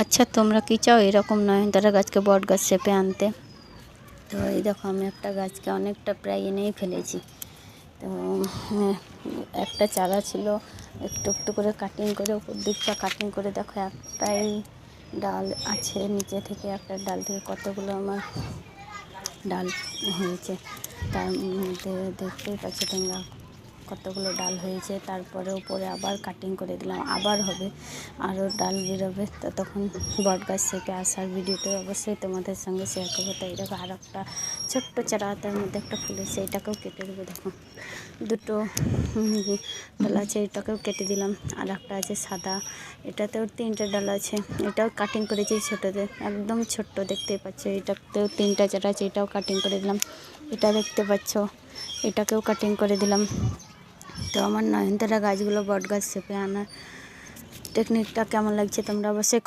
আচ্ছা তোমরা কি চাও? এরকম নয়নতারা গাছকে বট গাছ চেপে আনতে। তো এই দেখো, আমি একটা গাছকে অনেকটা প্রায় এনেই ফেলেছি। তো একটা চারা ছিল, একটু একটু করে কাটিং করে, উপর দিকটা কাটিং করে দেখো, একটাই ডাল আছে, নিচে থেকে একটা ডাল থেকে কতগুলো আমার ডাল হয়েছে। তার মধ্যে দেখতেই পাচ্ছ তোমরা। কতগুলো ডাল হয়েছে, তারপরে উপরে আবার কাটিং করে দিলাম, আবার হবে, আরও ডাল বেরোবে। তো তখন বট গাছ থেকে আসার ভিডিওতে অবশ্যই তোমাদের সঙ্গে শেয়ার করব। তো এরকম আর একটা ছোট্ট চারা তার মধ্যে একটা ফুলে সেইটাকেও কেটে দেবো, দেখো। দুটো ডাল আছে, এটাকেও কেটে দিলাম। আর একটা আছে সাদা, এটাতেও তিনটে ডাল আছে। এটাও কাটিং করেছি ছোটোতে একদম ছোট্ট দেখতেই পাচ্ছ। এটাতেও তিনটা চারা আছে, এটাও কাটিং করে দিলাম। এটা দেখতে পাচ্ছ, এটাকেও কাটিং করে দিলাম। তো আমার নয়নতারা গাছগুলো বট গাছ চেপে আনার টেকনিকটা কেমন লাগছে তোমরা অবশ্যই